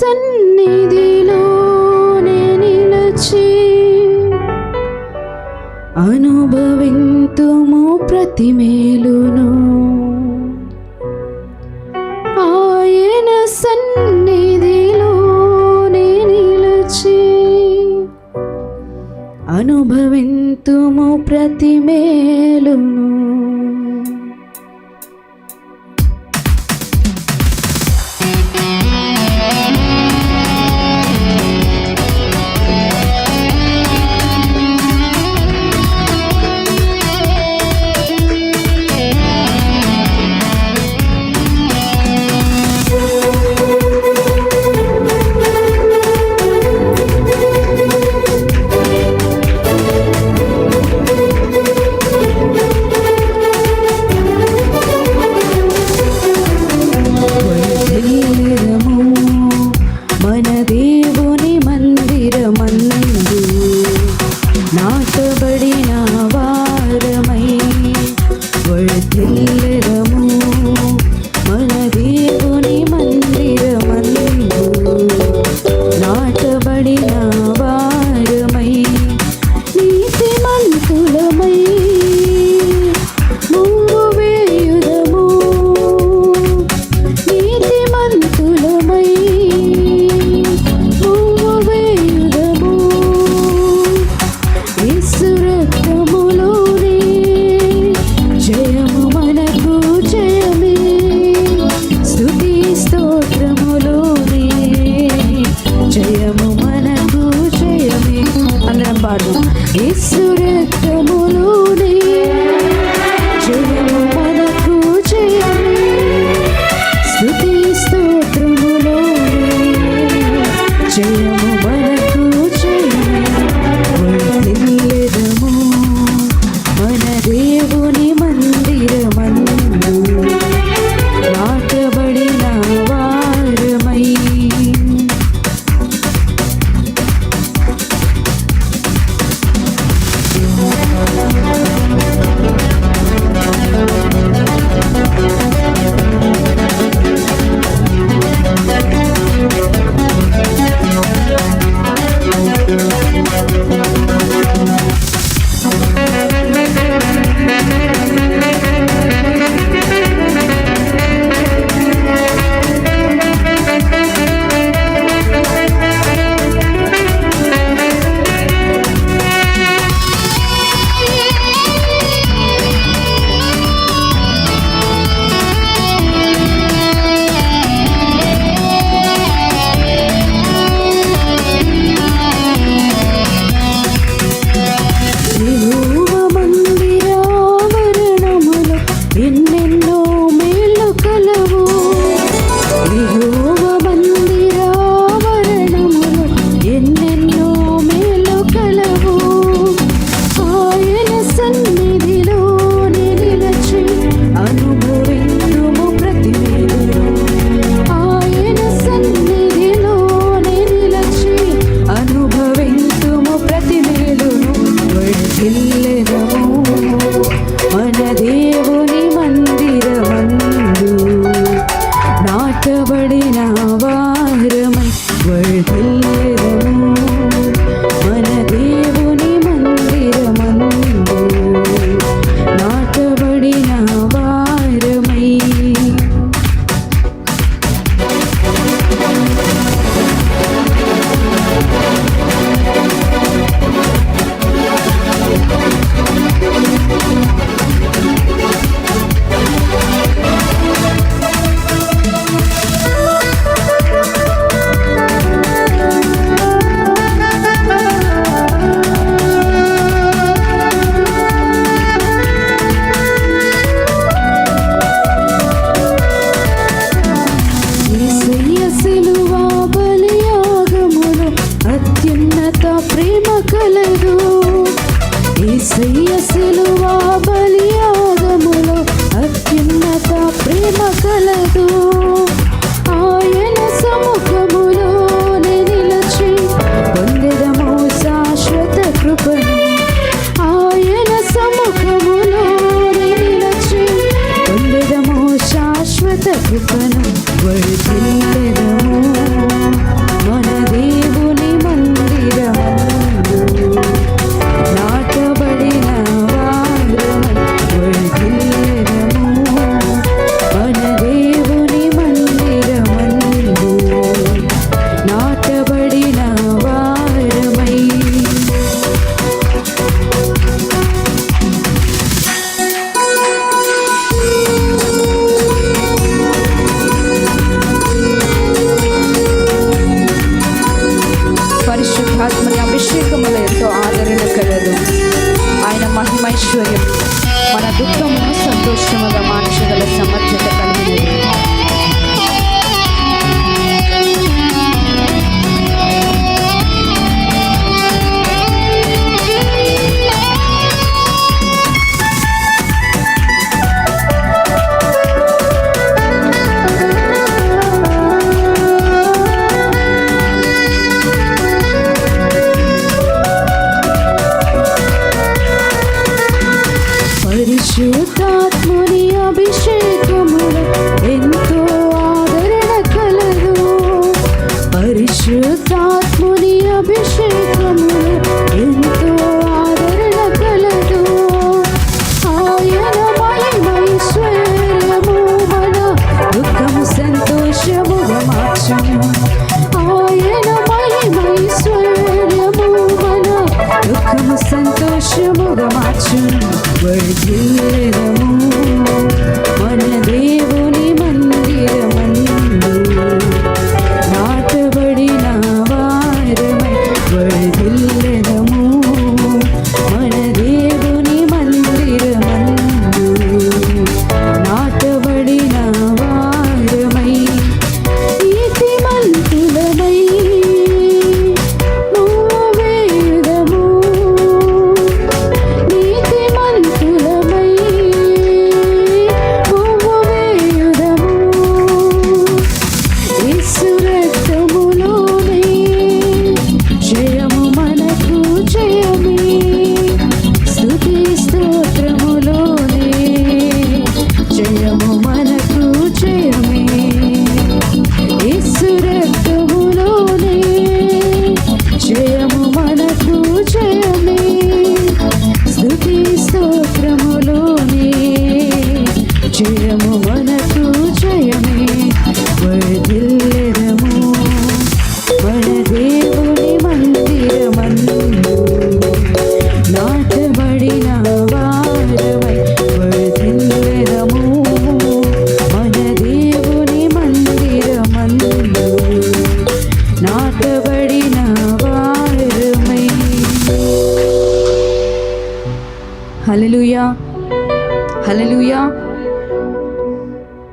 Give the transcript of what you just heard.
సన్నిధిలోనే నిలచి అనుభవింతుము ప్రతి మేలును జయము మనకు జయమే. అందరం పాడు యేసు 给你 ఏసయ్య మన దుఃఖమును సంతోషముగా మార్చగల సమర్థత. పరిశుద్ధాత్ముని అభిషేకములు ఎంతో ఆదరణ కలదు. పరిశుద్ధాత్ముని అభిషేకములు ఎంతో ఆదరణ కలదు. ఆయన మహిమైశ్వర్యము మన దుఃఖము సంతోషముగా మార్చము. ఆయన మహిమైశ్వర్యము మన దుఃఖము సంతోషముగా మార్చము. where you live. జయము మనకు జయమే. వర్ధిల్